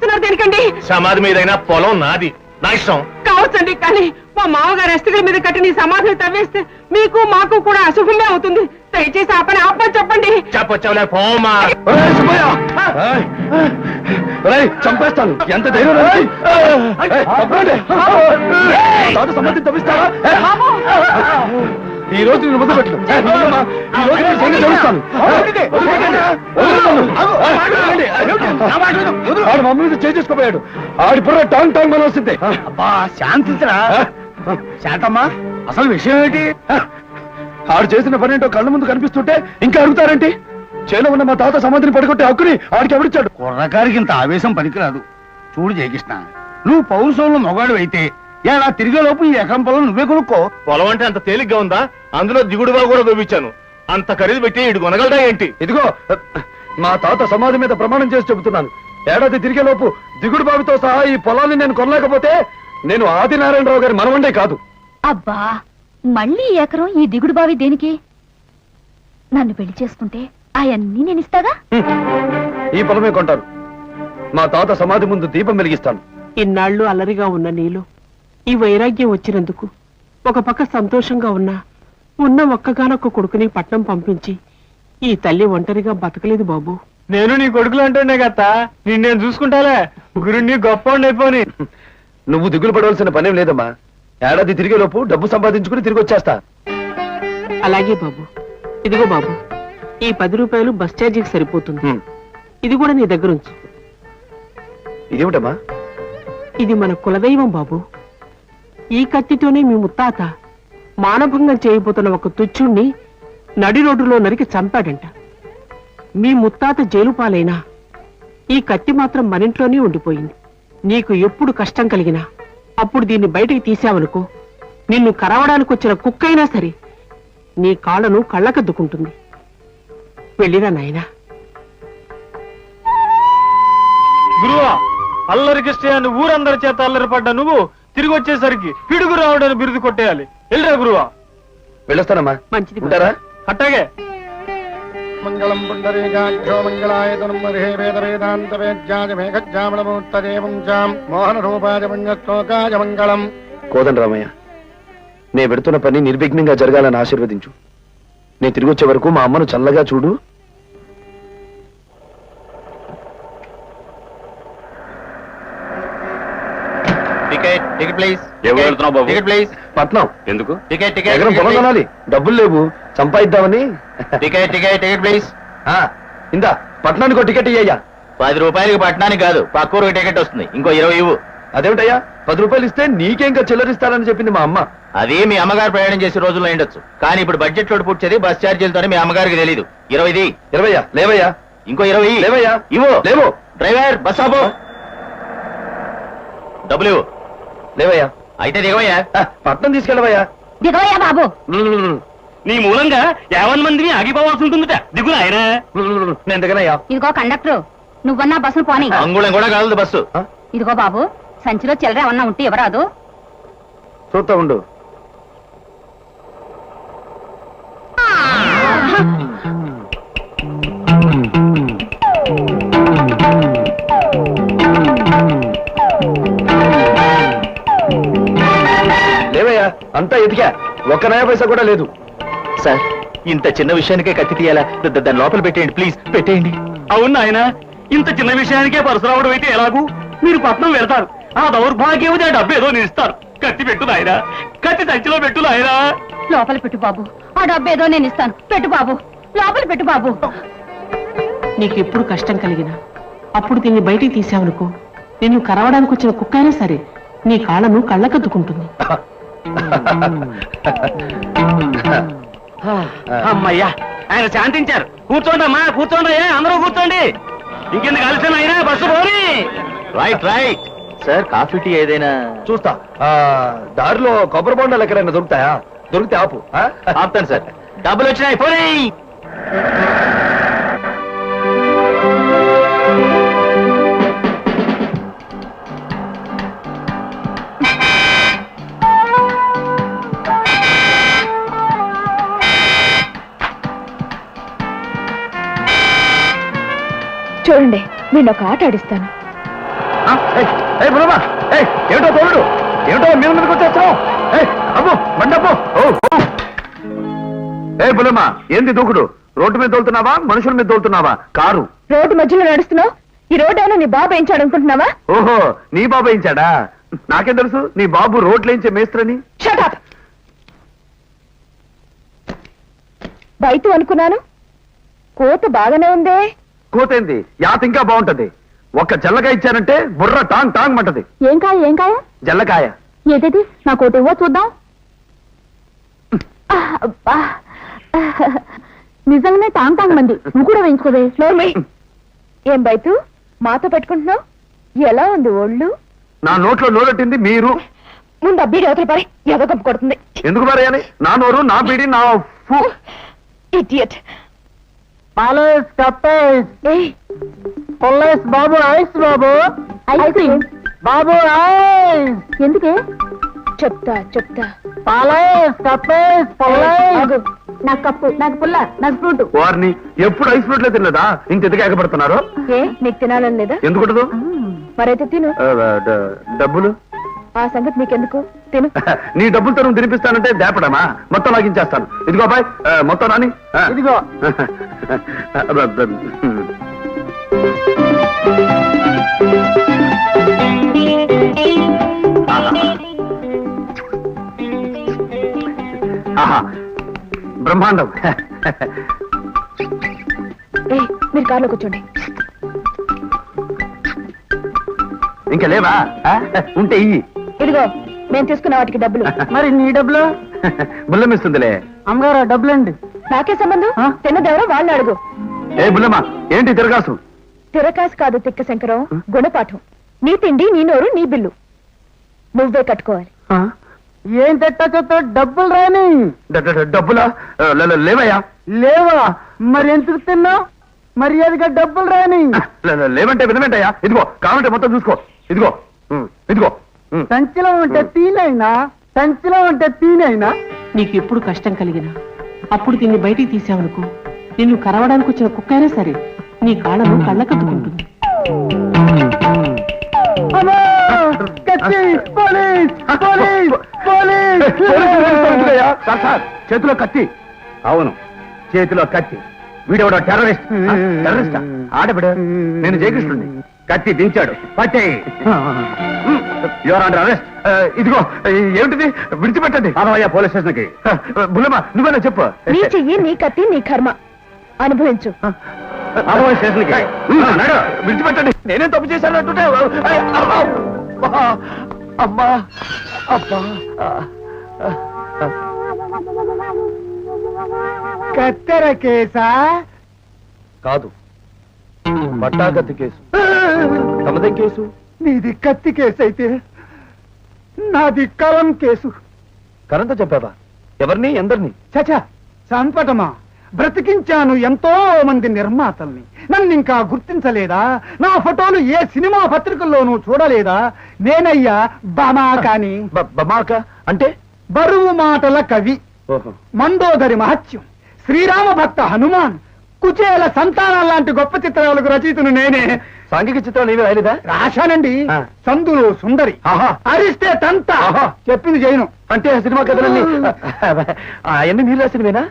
తవ్విస్తున్నారు దేనికండి? సమాధి మీదైనా పొలం నాది. నా ఇష్టం. కావచ్చండి కానీ మా మామగారు ఎస్టికల మీద కట్టిన ఈ సమాధిని తవ్వేస్తే మీకు మాకు కూడా అశుభమే అవుతుంది. దయచేసి ఆ పని ఆపని చెప్పండి. చెప్పొచ్చావులే పోమా చంపేస్తాను. ఎంత ధైర్యం రా నీకు? ఈ రోజు నేను వదిలిపెట్టను ఈ రోజు నేను సంగతి తెలుస్తాను ఆడు మమ్మీ మీద చేసేసుకోపోయాడు ఆడి బుర్ర టాంగ్ టాంగ్ మన వస్తుంది అబ్బా శాంతించరా? శాంతమ్మా అసలు విషయం ఏంటి? ఆడు చేసిన పని ఏంటో కళ్ళ ముందు కనిపిస్తుంటే ఇంకా అడుగుతారేంటి? చేలో ఉన్న మా తాత సమాధిని పడుకుంటే హక్కుని ఆడికి ఎవరిచ్చాడు? కుర్రకారికి ఇంత ఆవేశం పనికిరాదు. చూడు జయకృష్ణ నువ్వు పౌరుషంలో మొగాడు అయితే ఎలా తిరిగే లోపు ఈ ఎకరం పొలం నువ్వే కొనుక్కో. పొలం అంటే అంత తేలిగ్గా ఉందా? అందులో దిగుడు బాగు కూడా దొబ్బిచ్చాను. అంత ఖరీదు పెట్టి ఇడు కొనగలదా ఏంటి? ఇదిగో మా తాత సమాధి మీద ప్రమాణం చేసి చెబుతున్నాను. ఏడాది తిరిగే లోపు దిగుడు బావితో సహా ఈ పొలాన్ని నేను కొనలేకపోతే నేను ఆదినారాయణరావు గారి మనవండే కాదు. అబ్బా మళ్ళీ ఎకరం ఈ దిగుడు బావి దేనికి? నన్ను పెళ్ళి చేసుకుంటే అవన్నీ నేను ఇస్తాగా? ఈ పొలమే కొంటారు. మా తాత సమాధి ముందు దీపం వెలిగిస్తాను. ఇన్నాళ్ళు అల్లరిగా ఉన్న నీలో ఈ వైరాగ్యం వచ్చినందుకు ఒక పక్క సంతోషంగా ఉన్నా ఉన్న ఒక్కగానొక్క కొడుకుని పట్నం పంపించి ఈ తల్లి ఒంటరిగా బతకలేదు బాబు. నేను నీ కొడుకులు అంటుండే కదా నిన్ను నేను చూసుకుంటాలే. గురుణ్ణి గొప్ప అయిపోని. నువ్వు దిగులు పడవలసిన పనేం లేదమ్మా. ఏడాది తిరిగే లోపు డబ్బు సంపాదించుకుని తిరిగి వచ్చేస్తా. అలాగే బాబు. ఇదిగో బాబు ఈ పది రూపాయలు బస్ ఛార్జీకి సరిపోతుంది. హ్మ్. ఇది కూడా నీ దగ్గర ఉంచు ఇదేమిటమ్మా? ఇది మన కులదైవం బాబు. ఈ కత్తితోనే మీ ముత్తాత మానభంగం చేయబోతున్న ఒక తుచ్చుణ్ణి నడి రోడ్డులో నరికి చంపాడంట. మీ ముత్తాత జైలు పాలైనా ఈ కత్తి మాత్రం మనింట్లోనే ఉండిపోయింది. నీకు ఎప్పుడు కష్టం కలిగినా అప్పుడు దీన్ని బయటికి తీసావనుకో నిన్ను కరవడానికి వచ్చిన కుక్కైనా సరే నీ కాళ్ళను కళ్ళకద్దుకుంటుంది. వెళ్ళిరా నాయనా. గురువా అల్లరి కృష్ణ ఊరందరి చేత అల్లరి పడ్డా నువ్వు తిరిగి వచ్చేసరికి పిడుగు రావడానికి బిరుదు కొట్టేయాలి. వెళ్ళరా గురువా? వెళ్ళొస్తానమ్మా. మంచిది. ఉంటారా? అట్టాగే. మంగళం పుండరీకాక్షో మంగళాయతనం మర్హే వేద వేదాంత వేద్యాజ మేఘజ్జామణమూర్తదేవం చాం. మోహన రూపాయ పుణ్యశ్లోకాయ మంగళం. కోదండ రామయ్య నే పెడుతున్న పని నిర్విఘ్నంగా జరగాలని ఆశీర్వదించు. నేను తిరిగి వచ్చే వరకు మా అమ్మను చల్లగా చూడు. టికెట్ టికెట్ ప్లీజ్ ఎవరు వెళ్తున్నావు బాబు? టికెట్ ప్లీజ్ పట్నం. ఎందుకు? టికెట్ ఎకరం పొలం కొనాలి డబ్బులు లేవు. సంపాదిద్దామని? టికెట్ టికెట్ టికెట్ ప్లీజ్ ఆ, ఇందా పట్నానికి టికెట్ ఇయ్యా పది రూపాయలకి పట్టణానికి కాదు పక్కూరుకి టికెట్ వస్తుంది. ఇంకో ఇరవై ఇవ్వు. అదేమిటయ్యా? పది రూపాయలు ఇస్తే నీకేంకా చిల్లరిస్తానని చెప్పింది మా అమ్మ. అది మీ అమ్మగారు ప్రయాణం చేసే రోజుల్లో ఉండొచ్చు. కానీ ఇప్పుడు బడ్జెట్ లోటు పుట్టేది బస్ ఛార్జీలతోనే మీ అమ్మగారికి తెలియదు ఇరవైది ఇరవయ్యా లేవయ్యా. ఇంకో ఇరవై లేవయ్యా. ఇవ్వు. లేవు. డ్రైవర్ బస్ ఆపు. డబ్బులు ఇవ్వు. లేవయ్యా. అయితే దిగవయ్యా. పట్నం తీసుకెళ్ళవయ్యా. దిగవయ్యా బాబు. నీ మూలంగా యావన్ మందిని ఆగిపోవాల్సి ఉంటుందిట. దిగులు ఆయన. దగ్గరయ్యా ఇదిగో కండక్టర్ నువ్వన్నా బస్సును పోనీ. అంగుళం కూడా కాదు బస్సు. ఇదిగో బాబు సంచిలో చిల్లర ఏమన్నా ఉంటే ఎవరాదు చూస్తా ఉండు. లేవయ్యా అంతా ఎదిగా. ఒక్క నయా పైసా కూడా లేదు. సార్ ఇంత చిన్న విషయానికే కత్తి తీయాలా? ద- ద- దాన్ని లోపల పెట్టేయండి ప్లీజ్. పెట్టేయండి. అవును ఆయన ఇంత చిన్న విషయానికే పరశురాముడు అయితే ఎలాగూ? మీరు పట్నం వెళ్తారు. ఆ దౌర్భాగ్యం ఆ డబ్బు ఏదో నేను ఇస్తారు కత్తి పెట్టు నాయనా. కత్తి సంచిలో పెట్టు నాయనా. లోపల పెట్టు బాబు. ఆ డబ్బు ఏదో నేను ఇస్తాను. పెట్టు బాబు. లోపల పెట్టు బాబు. నీకు ఎప్పుడు కష్టం కలిగినా అప్పుడు దీన్ని బయటికి తీసావనుకో నిన్ను కరవడానికి వచ్చిన కుక్కైనా సరే నీ కాళ్ళను కళ్ళకద్దుకుంటుంది. అమ్మయ్యా ఆయన శాంతించారు. కూర్చోండి అమ్మా కూర్చోండి అందరూ కూర్చోండి. ఇంకెందుకు కలిసిన అయినా బస్సు పోని. Right right. Sir coffee tea ఏదైనా? చూస్తా. ఆ, దారిలో కొబ్బరి బొండాలు ఎక్కడైనా దొరుకుతాయా? దొరికితే ఆపు ఆ? ఆపుతాను సార్. డబ్బులు వచ్చినాయి పోనీ. చూడండి నేను ఒక ఆట ఆడిస్తాను. ఏమిటో తోడు ఏమిటో మీద మీదకి వచ్చేస్తావు అబ్బో బండబ్బో. ఏ ఏంది దూకుడు? రోడ్డు మీద తోలుతున్నావా? మనుషుల మీద తోలుతున్నావా? కారు. రోడ్డు మధ్యలో నడుస్తున్నావు? ఈ రోడ్డు ఏమైనా నీ బాబు వేయించాడు అనుకుంటున్నావా ఓహో నీ బాబు వేయించాడా? నాకేం తెలుసు? నీ బాబు రోడ్లేంచే మేస్త్రని. షటప్ బయట అనుకున్నాను. కోత బాగానే ఉందే. కోతేంది? యాత ఇంకా బాగుంటది. ఒక్క జల్లకాయ ఇచ్చానంటే బుర్ర టాంగ్ టాంగ్ మంటది. ఏం కాయ ఏం కాయ? జల్లకాయ. ఏదది? నా కోట ఇవ్వ చూద్దాం. నిజంగానే టాంగ్ టాంగ్ మంది. నువ్వు కూడా వేయించుకోవే. ఏం బయటు మాతో పెట్టుకుంటున్నావు? ఎలా ఉంది ఒళ్ళు? నా నోట్లో నోరొట్టింది మీరు. ముందు అబ్బీడి అవతల పరి. ఏదో కొడుతుంది. ఎందుకు మరేయాలి నా నోరు నా బీడి నా ఫు. ఇడియట్. పాలేస్ కప్పేస్ పొల్లేస్ బాబు ఐస్ బాబు ఐస్ క్రీమ్ బాబు ఐస్ ఎందుకే? చెప్తా చెప్తా. పాలేస్ కప్పేస్ ఆగు. నాకు కప్పు నాకు పుల్ల నాకు ఫ్రూట్. వారిని ఎప్పుడు ఐస్ ఫ్రూట్లో తినలేదా? ఇంత ఎదుగు ఎగబడుతున్నారు ఏ నీకు తినాలని లేదా? ఎందుకుంటదు మరైతే తిను. డబ్బులు? ఆ సంగతి నీకెందుకు? తిను. నీ డబ్బులతో నువ్వు తినిపిస్తానంటే దేపడమా? మొత్తం లాగించేస్తాను. ఇదిగో బాయ్ మొత్తం నాని ఆ. ఇదిగో. ఆహా. బ్రహ్మాండం. మీరు కార్లో కూర్చోండి. ఇంకా లేవా? ఉంటే ఇయ్యి. ఇదిగో మేము తీసుకున్న వాటికి డబ్బులు. మరి నీ డబ్బులు? బుల్లం ఇస్తుందిలే అమ్మగారు డబ్బులండి. నాకే సంబంధం? ఆ? తిన్నదెవరో వాళ్ళు అడుగు. ఏ బుల్లమ్మ ఏంటి తిరగాసు తిరకాసు కాదు తిక్క శంకరం గుణపాఠం. నీ తిండి నీ నోరు నీ బిల్లు. నువ్వే కట్టుకోవాలి. ఏం తెట్టా చెప్తా డబ్బులు రాని. డబ్బులా? ఆ, లే- లే- లేవయ్యా? లేవా? మరి ఎందుకు తిన్నావు మర్యాదగా డబ్బులు రాని. లేవంటే వినవేంటయ్యా? ఇదిగో కావాలంటే మొత్తం చూసుకో. ఇదిగో ఇదిగో. సంచిలో ఉంటే తీనైనా? సంచిలో ఉంటే తీనైనా? నీకు ఎప్పుడు కష్టం కలిగినా అప్పుడు దీన్ని బయటికి తీసావనుకో. నిన్ను కరవడానికి వచ్చిన కుక్క అయినా సరే నీ కాళ్ళను కళ్ళకద్దుకుంటుంది చేతిలో కత్తి. అవును చేతిలో కత్తి. వీడెవడో టెర్రరిస్ట్. టెర్రరిస్టా? ఆడబిడ. నేను జయకృష్ణుడిని. కత్తి దించాడు. పట్టే యువర్ అరెస్ట్ ఇదిగో ఏమిటిది? విడిచిపెట్టండి. అదవయ్యా పోలీస్ స్టేషన్కి బుల్లమ్మ నువ్వేనా చెప్పు. నీ చెయ్యి నీ కత్తి నీ కర్మ. అనుభవించు. అదవయ్య స్టేషన్కి విడిచిపెట్టండి. నేనేం తప్పు చేశాను అంటుంటే అమ్మా అబ్బా కత్తెర కేసా? కాదు పట్టాకత్తి కేసు. తమదే కేసు? నీది కత్తి కేసు అయితే నాది కలం కేసు. కరంత చెప్పావా ఎవరిని ఎందరిని? చచా సంపటమా బ్రతికించాను ఎంతో మంది నిర్మాతల్ని. నన్ను ఇంకా గుర్తించలేదా? నా ఫోటోలు ఏ సినిమా పత్రికల్లోనూ చూడలేదా? నేనయ్యా బమా కాని. బ- బమాక అంటే? బరువు మాటల కవి. ఓహో. మండోదరి మహత్యం. శ్రీరామ భక్త హనుమాన్. కుచేల సంతానం లాంటి గొప్ప చిత్రాలకు రచయితను నేనే. సాంఘిక చిత్రాలు ఏమీ రాయలేదా? రాశానండి. ఆ. సందులు సుందరి ఆహా. అరిస్తే తంత ఆహా. చెప్పింది చేయను అంటే ఆ సినిమా కథలన్నీ. అవన్నీ మీరు రాసినవేనా?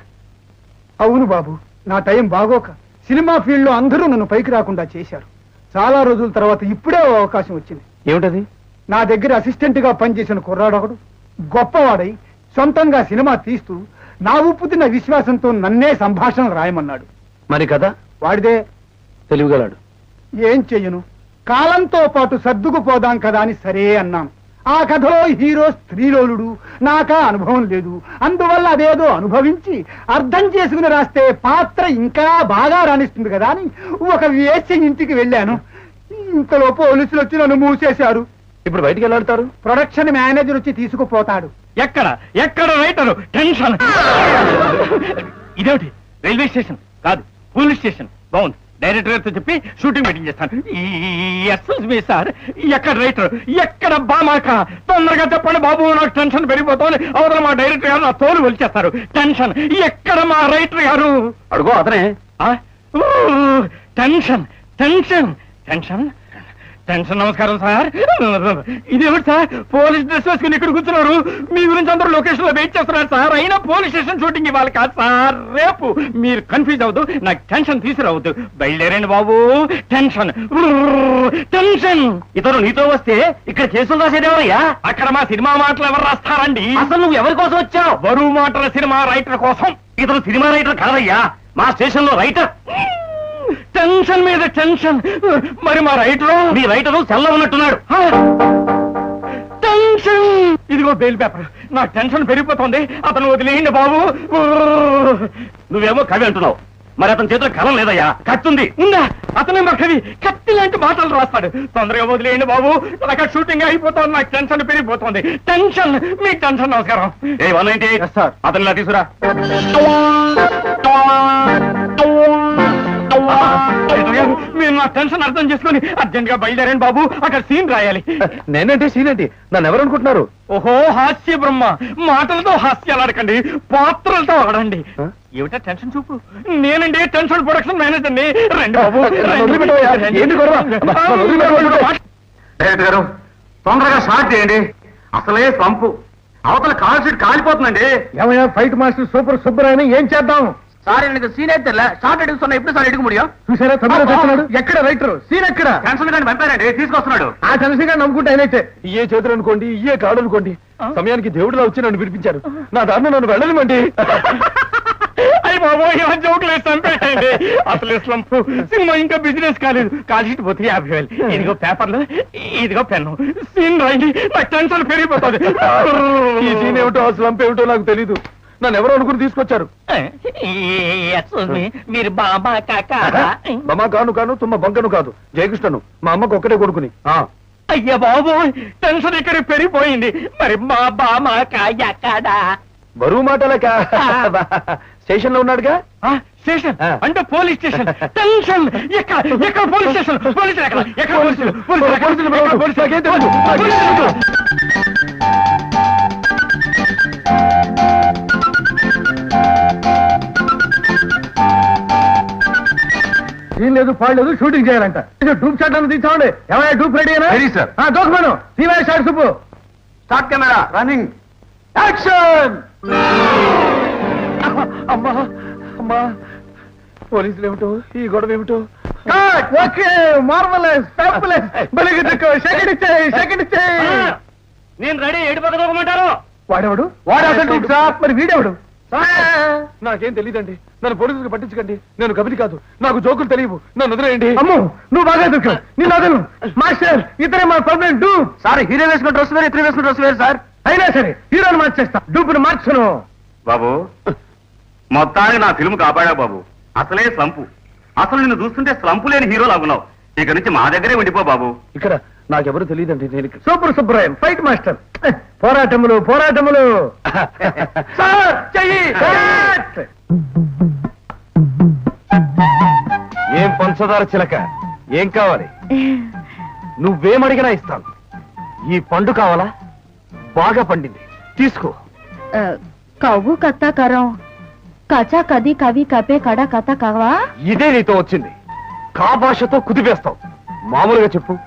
అవును బాబు నా టైం బాగోక. సినిమా ఫీల్డ్లో అందరూ నన్ను పైకి రాకుండా చేశారు. చాలా రోజుల తర్వాత ఇప్పుడే ఓ అవకాశం వచ్చింది. ఏమిటది? నా దగ్గర అసిస్టెంట్గా పనిచేసిన కుర్రాడొకడు గొప్పవాడై సొంతంగా సినిమా తీస్తూ నా ఉప్పు తిన్న విశ్వాసంతో నన్నే సంభాషణ రాయమన్నాడు. మరి కథ? వాడిదే తెలివిగలాడు ఏం చెయ్యను? కాలంతో పాటు సర్దుకుపోదాం కదా అని సరే అన్నాను ఆ కథలో హీరో స్త్రీలోలుడు నాకా అనుభవం లేదు. అందువల్ల అదేదో అనుభవించి అర్థం చేసుకుని రాస్తే పాత్ర ఇంకా బాగా రాణిస్తుంది కదా అని ఒక వేసి ఇంటికి వెళ్ళాను. ఇంతలో పోలీసులు వచ్చి నన్ను మూసేశారు. ఇప్పుడు బయటికి వెళ్ళాడతారు? ప్రొడక్షన్ మేనేజర్ వచ్చి తీసుకుపోతాడు. ఎక్కడ? ఎక్కడ రైటరు? టెన్షన్. ఇదేమిటి? Railway station. కాదు పోలీస్ స్టేషన్. బాగుంది. డైరెక్టర్ గారితో చెప్పి షూటింగ్ మీటింగ్ చేస్తాను. ఎక్స్క్యూజ్ మీ సార్ ఎక్కడ రైటర్ ఎక్కడ బామాక? తొందరగా చెప్పండి బాబు నాకు టెన్షన్ పెరిగిపోతుంది. అవతల మా డైరెక్టర్ గారు నా తోలు వెలిచేస్తారు టెన్షన్. ఎక్కడ మా రైటర్ గారు? అడుగో అతనే. Tension tension tension. టెన్షన్ నమస్కారం సార్. ఇదేమిటి సార్? పోలీస్ డ్రెస్ వేసుకుని ఇక్కడ కూర్చున్నారు. మీ గురించి అందరూ లొకేషన్లో వెయిట్ చేస్తున్నారు సార్. అయినా పోలీస్ స్టేషన్ షూటింగ్ ఇవ్వాలి కాదు సార్. రేపు మీరు కన్ఫ్యూజ్ అవ్వద్దు నాకు టెన్షన్ తీసుకురావద్దు. బయలుదేరండి బాబు. టెన్షన్ టెన్షన్ ఇతరు నీతో వస్తే ఇక్కడ కేసులు రాసేదేవయ్యా అక్కడ మా సినిమా మాటలు ఎవరు రాస్తారండి? అసలు నువ్వు ఎవరి కోసం వచ్చావు? బరువు మాటల సినిమా రైటర్ కోసం. ఇతను సినిమా రైటర్ కాదయ్యా. మా స్టేషన్లో రైటర్ టెన్షన్ మీద టెన్షన్. మరి మా రైటర్? మీ రైటర్ సెల్ల ఉన్నట్టున్నాడు. టెన్షన్. ఇదిగో బెయిల్ పేపర్. నా టెన్షన్ పెరిగిపోతుంది. అతను వదిలేయండి బాబు. నువ్వేమో కవి అంటున్నావు. మరి అతని చేతిలో కలం లేదయ్యా. కత్తుంది. ఉందా? అతనే మా కవి. కత్తి లాంటి మాటలు రాస్తాడు. తొందరగా వదిలేయండి బాబు. అక్కడ షూటింగ్ అయిపోతుంది. నాకు టెన్షన్ పెరిగిపోతుంది. టెన్షన్. మీ టెన్షన్ నమస్కారం. ఏ వన్ నైన్టీ సార్ అతను ఇలా తీసుకురా. మీరు నా టెన్షన్ అర్థం చేసుకుని అర్జెంట్గా బయలుదేరండి బాబు. అక్కడ సీన్ రాయాలి. నేనంటే సీన్ ఏంటి? నన్ను ఎవరు అనుకుంటున్నారు? ఓహో హాస్య బ్రహ్మ. మాటలతో హాస్యాలు ఆడకండి పాత్రలతో ఆడండి? ఏమిటా టెన్షన్ చూపు? నేనండి టెన్షన్ ప్రొడక్షన్ మేనేజర్ని రండి. బాబు. డైరెక్టర్ గారు తొందరగా స్టార్ట్ చేయండి. అసలే పంపు అవతల కాల్ షీట్ కాలిపోతుందండి. ఏమయ్యా ఫైట్ మాస్టర్ సూపర్ సుబ్బరాయని ఏం చేద్దాం? సార్ எனக்கு సీన్ అయితే షార్ట్ అడుగుతున్నా ఎప్పుడు సార్ ఎడుగు ముడియో చూసారా తమిళ చెప్తున్నాడు ఎక్కడ రైటర్ సీన్ ఎక్కడ టెన్షన్ గాని పంపారండి తీసుకొస్తున్నాడు ఆ చంద్రశేఖర్ నమ్ముకుంటే అయినట్టే ఇయ్యే చేతులు అనుకోండి ఇయ్యే కాడు అనుకోండి సమయానికి దేవుడిలా వచ్చి నన్ను విడిపించారు నా దారిని నన్ను వెళ్ళనివ్వండి అయ్యి బాబు ఏమో జోకులు వేసి చంపేయండి అసలు స్లంప్ సినిమా ఇంకా బిజినెస్ కాలేదు కాల్షీట్ పోతే యాభై వేలు ఇదిగో పేపర్లు ఇదిగో పెన్ను సీన్ రాయండి నాకు టెన్షన్ పెరిగిపోతుంది ఈ సీన్ ఏమిటో ఆ స్లంప్ ఏమిటో నాకు తెలీదు నన్ను ఎవరో అనుకుని తీసుకొచ్చారు. మీరు బాబా మమ్మ కాను కాను తుమ్మ బంకను కాదు. జయకృష్ణను. మా అమ్మకు ఒక్కటే కొడుకుని. ఆ. అయ్యా బాబు టెన్షన్ ఇక్కడ పెరిగిపోయింది. మరి మా బామా కాయకాడా బరువు మాటలక? స్టేషన్లో ఉన్నాడుగా? స్టేషన్. అంటే పోలీస్ స్టేషన్. టెన్షన్. ఎక్కడ ఎక్కడ పోలీస్ స్టేషన్? పోలీస్ ఎక్కడ? ఎక్కడ పోలీసులు పోలీసులు? పోలీసులు. పోలీసులు? సీన్ లేదు పాడలేదు షూటింగ్ చేయాలంట. డూప్ షాట్ అన్న తీసుకోండి. ఏమైనా డూప్ రెడీ Ready, sir. దోసమాను శ్రీవారి షాట్ సుప్పు స్టార్ట్ కెమెరా రన్నింగ్ యాక్షన్ అమ్మా అమ్మా. పోలీసులు ఏమిటో ఈ గొడవ ఏమిటో. ఓకే మార్వలెస్ ఫ్యాబులస్ బలిగి సెకండ్ ఇచ్చేయి సెకండ్ ఇచ్చేయి నేను రెడీ ఏడు పక్క దొక్కమంటారు వాడెవడు? వాడు అసలు సార్. మరి వీడెవడు? నాకేం తెలియదండి నన్ను పోలీసులకు పట్టించకండి. నేను కబిలి కాదు. నాకు జోకులు తెలియవు. నన్ను వదిలేయండి. అమ్మో నువ్వు బాగా దొరికావు నిన్ను వదలను మాస్టర్ ఇతరే మా పర్మనెంట్ డూ. సార్ హీరో వేసుకున్న డ్రెస్ వేరు ఇతరు వేసుకున్న డ్రెస్ వేరు సార్. అయినా సరే హీరోని మార్చేస్తా. డూపును మార్చను. బాబు మొత్తానికి నా ఫిల్మ్ కాపాడా బాబు. అసలే స్లంపు. అసలు నిన్ను చూస్తుంటే స్లంపు లేని హీరో లాగున్నావు ఇక నుంచి మా దగ్గరే ఉండిపో బాబు. ఇక్కడ నాకెవరు తెలియదండి నేను ఇక్కడ- సూపర్ సుబ్బరాయన్ ఫైట్ మాస్టర్. పోరాటములు పోరాటములు. సార్ చెయ్యి. సార్! ఏం పంచదార చిలక? ఏం కావాలి? నువ్వేమడిగినా ఇస్తాను. ఈ పండు కావాలా? బాగా పండింది. తీసుకో. కవ్వు కత్త కరం. కచా కది కవి కపే కడ కథ కవా? ఇదే నీతో వచ్చింది. కా భాషతో కుదిపేస్తావు. మామూలుగా చెప్పు.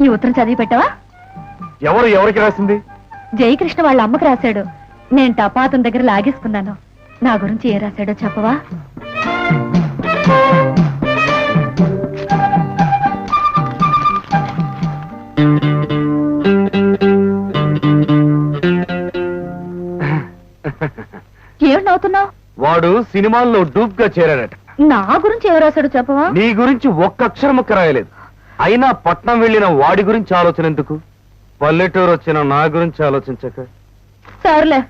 ఈ ఉత్తరం చదివి పెట్టవా? ఎవరు ఎవరికి రాసింది? జయకృష్ణ వాళ్ళ అమ్మకు రాశాడు. నేను టపాతం దగ్గర లాగేసుకున్నాను. నా గురించి ఏ రాశాడో చెప్పవా? ఏమిటి నవ్వుతున్నావు? వాడు సినిమాల్లో డూప్గా చేరాడట. నా గురించి ఏ రాశాడో చెప్పవా? నీ గురించి ఒక్క అక్షరం రాయలేదు. అయినా పట్నం వెళ్ళిన వాడి గురించి ఆలోచన ఎందుకు పల్లెటూరు వచ్చిన నా గురించి ఆలోచించక. సర్లే?